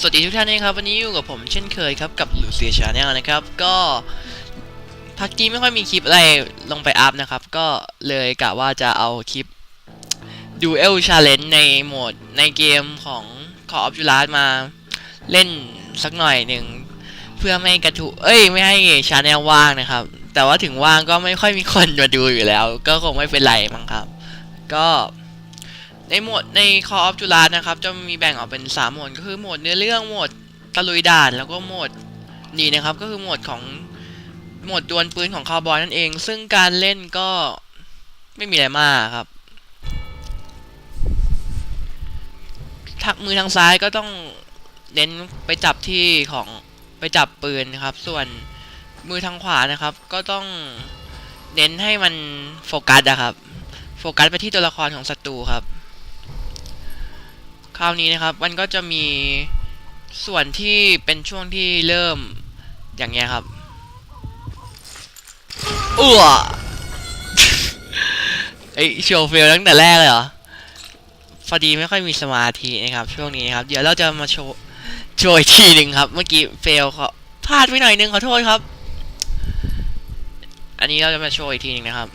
สวัสดีทุกท่านนะครับวันนี้อยู่กับผมเช่นเคยครับกับลูเซียชาแนลนะครับก็พักกี้ไม่ค่อยมีคลิปอะไรลงไปอัพนะครับ ก็เลยกะว่าจะเอาคลิป Duel Challenge ในโหมดในเกมของ Call of Duty มาเล่นสักหน่อยหนึ่งเพื่อไม่ให้กระทุเอ้ยไม่ให้ชาแนลว่างนะครับ แต่ว่าถึงว่างก็ไม่ค่อยมีคนมาดูอยู่แล้ว ก็คงไม่เป็นไรมั้งครับ ก็ ในโหมดใน Call of Duty นะครับ จะมีแบ่งออกเป็น3โหมดก็คือโหมดเนื้อเรื่องโหมดตะลุยด่าน แล้วก็โหมดนี่นะครับ ก็คือโหมดของโหมดดวลปืนของคาวบอยนั่นเอง ซึ่งการเล่นก็ไม่มีอะไรมากครับทักมือทางซ้ายก็ต้องเน้นไปจับที่ของไปจับปืนนะครับ ส่วนมือทางขวานะครับ ก็ต้องเน้นให้มันโฟกัสอะครับ โฟกัสไปที่ตัวละครของศัตรูครับ คราวนี้นะครับ มันก็จะมีส่วนที่เป็นช่วงที่เริ่มอย่างเงี้ยครับอ้วไอโชว์เฟลตั้งแต่แรกเลยเหรอพอดีไม่ค่อยมีสมาธินะครับ ช่วงนี้นะครับ เดี๋ยวเราจะมาโชว์โชว์อีกทีหนึ่งครับ เมื่อกี้เฟลเขาพลาดไปหน่อยนึงขอโทษครับ อันนี้เราจะมาโชว์อีกทีหนึ่งนะครับ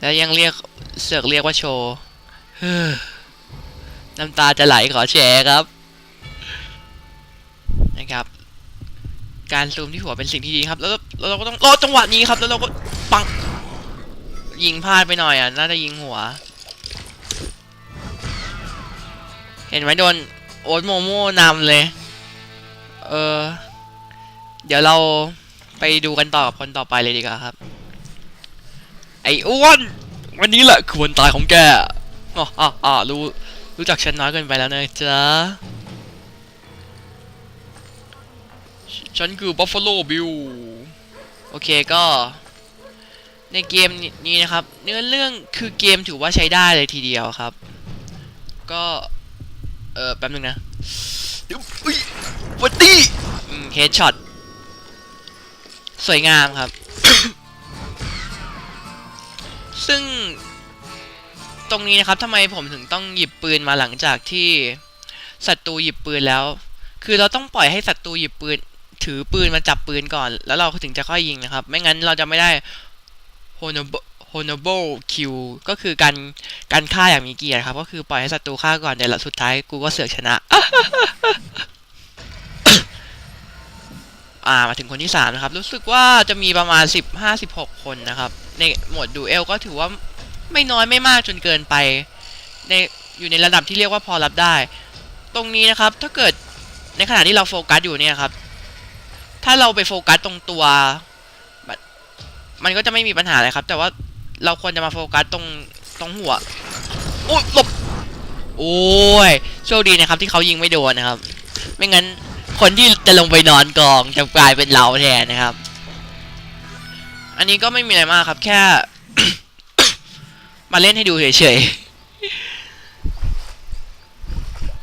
แล้วยังเรียก เสือกเรียกว่าโชว์น้ำตาจะไหลขอแชร์ครับ นะครับ การซูมที่หัวเป็นสิ่งที่ดีครับ แล้วแล้วเราก็ต้องรอจังหวะนี้ครับ แล้วเราก็ปัง ยิงพลาดไปหน่อยอะ น่าจะยิงหัว เห็นไหมโดนโอ๊ตโมโม่นำเลย เออ เดี๋ยวเราไปดูกันต่อกับคนต่อไปเลยดีกว่าครับ ไอ้อ้วน วันนี้แหละคือวันตายของแกอ๋ออ๋ออ๋อรู้ รู้จักฉันน้อยเกินไปแล้วนะจ๊ะ ฉันคือ Buffalo Bill โอเคก็ ในเกมนี้นะครับ เนื้อเรื่องคือเกมถือว่าใช้ได้เลยทีเดียวครับ ก็ เออแป๊บนึงนะเดี๋ยวอุ้ยวัดดี้เฮดช็อต สวยงามครับ ซึ่งตรงนี้นะครับทำไมผมถึงต้องหยิบปืนมาหลังจากที่ศัตรูหยิบปืนแล้ว คือเราต้องปล่อยให้ศัตรูหยิบปืน ถือปืนมาจับปืนก่อน แล้วเราถึงจะค่อยยิงนะครับ ไม่งั้นเราจะไม่ได้ honorable honorable kill ก็คือการการฆ่าอย่างมีเกียรติครับ ก็คือปล่อยให้ศัตรูฆ่าก่อนแต่ละสุดท้ายกูก็เสือกชนะ อ่ามาถึงคนที่สามนะครับ รู้สึกว่าจะมีประมาณสิบห้าสิบหกคนนะครับ ในโหมดดูเอลก็ถือว่าไม่น้อยไม่มากจนเกินไป ในอยู่ในระดับที่เรียกว่าพอรับได้ ตรงนี้นะครับถ้าเกิดในขณะที่เราโฟกัสอยู่เนี่ยครับ ถ้าเราไปโฟกัสตรงตัว มันก็จะไม่มีปัญหาอะไรครับ แต่ว่าเราควรจะมาโฟกัสตรงตรงหัวโอ้ยหลบโอ้ยโชคดีนะครับที่เขายิงไม่โดนนะครับ ไม่งั้นคนที่จะลงไปนอนกองจะกลายเป็นเราแทนนะครับ อันนี้ก็ไม่มีอะไรมากครับ แค่ มาเล่นให้ดูเฉยๆ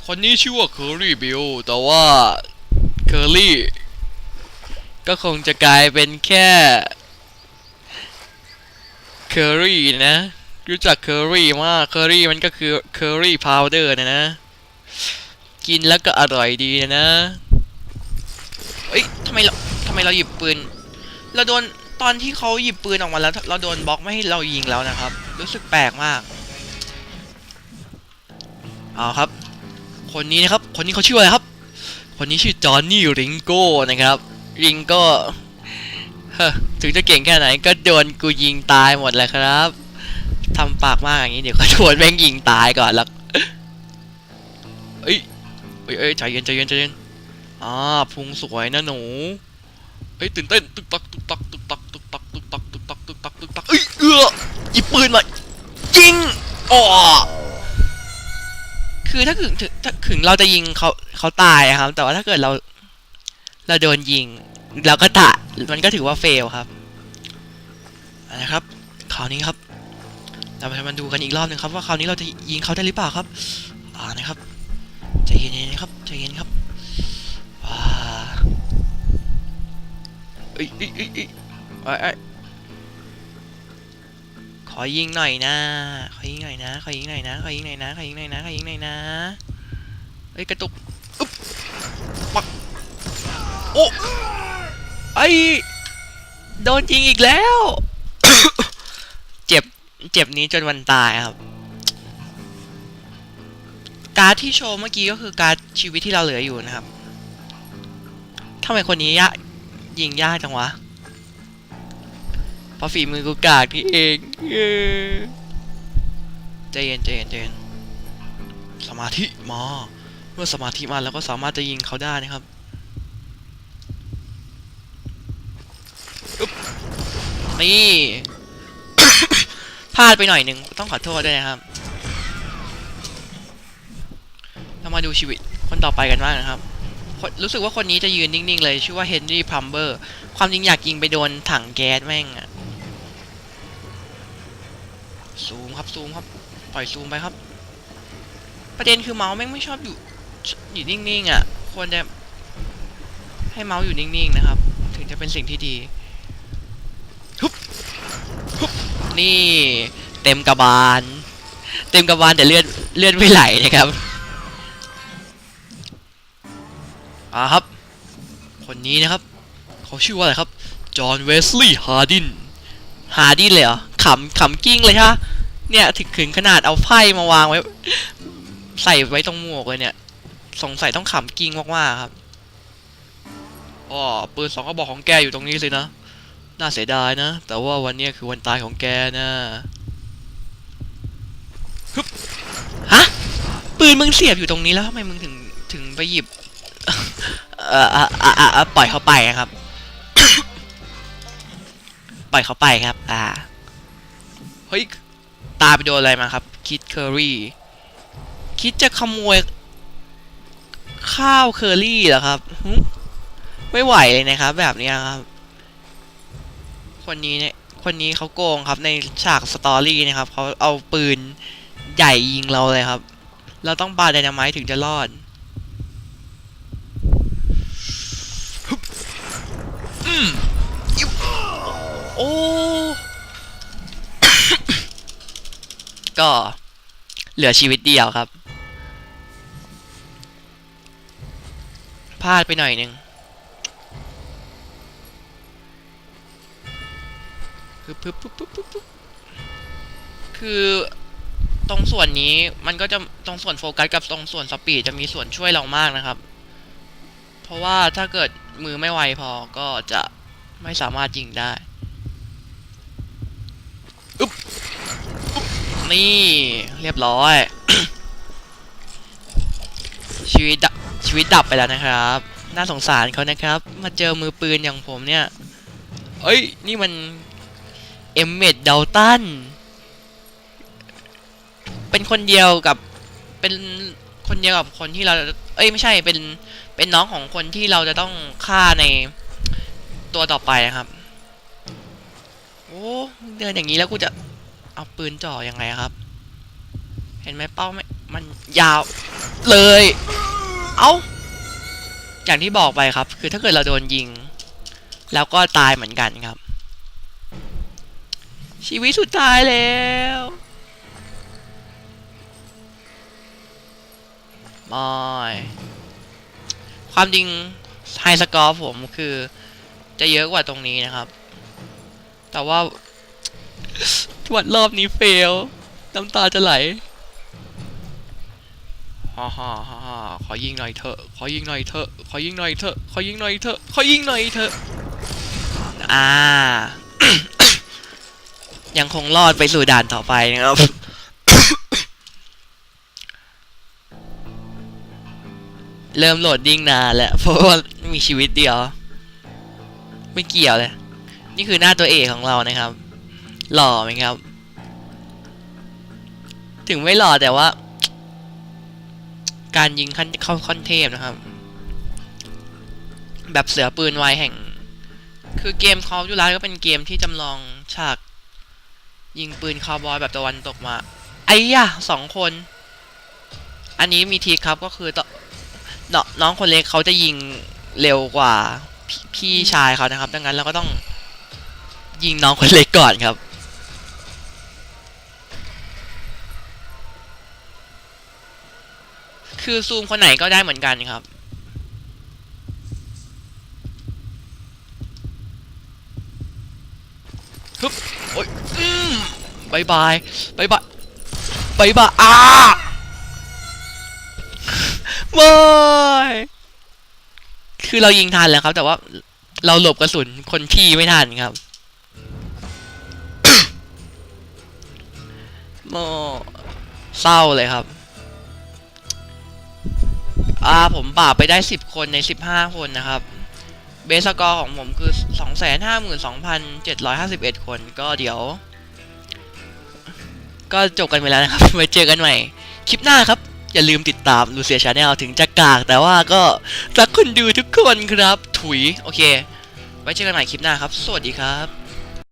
คนนี้ชื่อว่าเคอรี่บิลแต่ว่าเคอรี่ก็คงจะกลายเป็นแค่เคอรี่นะรู้จักเคอรี่มากเคอรี่มันก็คือเคอรี่พาวเดอร์นะนะ กินแล้วก็อร่อยดีนะนะเอ้ยทำไมเราทำไมเราหยิบปืนเราโดน ตอนที่เขาหยิบปืนออกมาแล้วเราโดนบล็อกไม่ให้เรายิงแล้วนะครับ รู้สึกแปลกมากเอาครับ คนนี้นะครับ คนนี้เขาชื่ออะไรครับ คนนี้ชื่อจอห์นนี่ริงโก้นะครับริงโก้ถึงจะเก่งแค่ไหนก็โดนกูยิงตายหมดเลยครับทำปากมากอย่างนี้เดี๋ยวก็โดนแม่งยิงตายก่อนแล้วเอ้ยเอ้ยเอ้ยใจเย็นใจเย็นใจเย็นอ่าพุงสวยนะหนูเอ้ยตื่นเต้นตึกตักตึกตักตึกตัก ปืนมายิงอ๋อคือถ้าถึงถ้าถึงเราจะยิงเขาเขาตายอะครับ แต่ว่าถ้าเกิดเรา เราโดนยิง เราก็ตะมันก็ถือว่าเฟลครับเอาละครับคราวนี้ครับเรามามาดูกันอีกรอบหนึ่งครับว่าคราวนี้เราจะยิงเขาได้หรือเปล่าครับ อ่านะครับใจเย็นๆนะครับใจเย็นครับว้าเอ้ยเอ้ยเอ้ยเอ้ย อ้ยเอ้ยขออยิงหน่อยนะขอยิงหน่อยนะขอยิงหน่อยนะขอยิงหน่อยนะขอยิงหน่อยนะขอยิงหน่อยนะเฮ้ยกระตุกอึ๊บปักโอ้ไอโดนยิงอีกแล้ว เจ็บเจ็บนี้จนวันตายครับ การ์ดที่โชว์เมื่อกี้ก็คือการ์ดชีวิตที่เราเหลืออยู่นะครับทำไมคนนี้ยะยิงยากจังวะ เพราะฝีมือกูกากที่เองเออใจเย็นใจเย็นใจเย็นสมาธิมาเมื่อสมาธิมาแล้วก็สามารถจะยิงเขาได้นะครับอึ๊บนี่พลาดไปหน่อยหนึ่งต้องขอโทษด้วยนะครับเรามาดูชีวิตคนต่อไปกันบ้างนะครับ รู้สึกว่าคนนี้จะยืนนิ่งๆเลย ชื่อว่าเฮนรี่พัมเบอร์ ความจริงอยากยิงไปโดนถังแก๊สแม่งอะ ซูมครับซูมครับ ปล่อยซูมไปครับ ประเด็นคือเมาส์แม่งไม่ชอบอยู่อยู่นิ่งๆอะ ควรจะให้เมาส์อยู่นิ่งๆนะครับ ถึงจะเป็นสิ่งที่ดีฮึบฮึบนี่ เต็มกระบาล เต็มกระบาลแต่เลือดเลือดไม่ไหลนะครับอ่าครับ คนนี้นะครับ เขาชื่อว่าอะไรครับ จอห์นเวสลีย์ฮาร์ดิน ฮาร์ดินเลยเหรอ ขำขำกิ้งเลยฮะเนี่ยถึงถึงขนาดเอาไพ่มาวางไว้ ใส่ไว้ตรงหมวกเลยเนี่ย สงสัยต้องขำกิ้งมากๆครับอ๋อปืนสองกระบอกของแกอยู่ตรงนี้เลยนะน่าเสียดายนะ แต่ว่าวันนี้คือวันตายของแกนะฮึบฮะปืนมึงเสียบอยู่ตรงนี้แล้วทำไมมึงถึงถึงไปหยิบเอ่ออ่อะอะอะปล่อยเขาไปครับ ปล่อยเขาไปครับ อ่า เฮ้ย ตาไปโดนอะไรมาครับ คิดเคอรี่ คิดจะขโมย ข้าวเคอรี่เหรอครับ ไม่ไหวเลยนะครับ แบบนี้ครับ คนนี้เนี่ย คนนี้เขาโกงครับในฉากสตอรี่นะครับ เขาเอาปืนใหญ่ยิงเราเลยครับ เราต้องปาไดนาไมต์ถึงจะรอดอืมโอ้ ก็เหลือชีวิตเดียวครับ พลาดไปหน่อยหนึ่งปึ๊บปึ๊บปึ๊บปึ๊บปึ๊บปึ๊บคือตรงส่วนนี้มันก็จะตรงส่วนโฟกัสกับตรงส่วนสปีดจะมีส่วนช่วยเรามากนะครับ เพราะว่าถ้าเกิดมือไม่ไวพอก็จะไม่สามารถยิงได้อึ๊บอุ๊บ นี่เรียบร้อย ชีวิตดับชีวิตดับไปแล้วนะครับ น่าสงสารเขานะครับ มาเจอมือปืนอย่างผมเนี่ย เอ้ย นี่มันเอมเมดเดลตัน เป็นคนเดียวกับ เป็นคนเดียวกับคนที่เรา เอ้ยไม่ใช่ เป็น เป็นน้องของคนที่เราจะต้องฆ่าในตัวต่อไปนะครับ โอ้ เดินอย่างนี้แล้วกูจะ เอาปืนจ่อยังไงครับ เห็นไหมเป้าไม่มันยาวเลย เอาอย่างที่บอกไปครับ คือถ้าเกิดเราโดนยิง แล้วก็ตายเหมือนกันครับ ชีวิตสุดท้ายแล้วบอยความจริงไฮสกอร์ผมคือจะเยอะกว่าตรงนี้นะครับ แต่ว่า วันรอบนี้เฟล น้ำตาจะไหลฮ่าฮ่าฮ่าฮ่าขอยิงหน่อยเถอะ ขอยิงหน่อยเถอะ ขอยิงหน่อยเถอะ ขอยิงหน่อยเถอะ ขอยิงหน่อยเถอะ อ่า ยังคงรอดไปสู่ด่านต่อไปนะครับเริ่มโหลดดิ้งนานแล้วเพราะว่ามีชีวิตเดียว ไม่เกี่ยวเลย นี่คือหน้าตัวเอกของเรานะครับ หล่อไหมครับ ถึงไม่หล่อแต่ว่า การยิงขั้นเข้าค่อนเทพนะครับ แบบเสือปืนไวแห่ง คือเกมคอฟยูไลก็เป็นเกมที่จำลองฉาก ยิงปืนคาวบอยแบบตะวันตกมาไอ้ย่ะสองคน อันนี้มีทีครับก็คือต่อเนาะน้องคนเล็กเขาจะยิงเร็วกว่าพพี่ชายเขานะครับ ดังนั้นเราก็ต้องยิงน้องคนเล็กก่อนครับ คือซูมคนไหนก็ได้เหมือนกันครับ ฮึบโอ้ยอืมบายบายบายบายบายบายอ้าบายคือเรายิงทันแล้วครับ แต่ว่าเราหลบกระสุนคนพี่ไม่ทันครับโมเศร้าเลยครับ อ่าผมปราบไปได้สิบคนในสิบห้าคนนะครับ เบสกอร์ของผมคือสองแสนห้าหมื่นสองพันเจ็ดร้อยห้าสิบเอ็ดคนก็เดี๋ยว ก็จบกันไปแล้วนะครับ ไว้เจอกันใหม่คลิปหน้าครับ อย่าลืมติดตามลูเซียชาแนลถึงจะกาก แต่ว่าก็รักคนดูทุกคนครับ ถุย โอเค ไว้เจอกันใหม่คลิปหน้าครับ สวัสดีครับ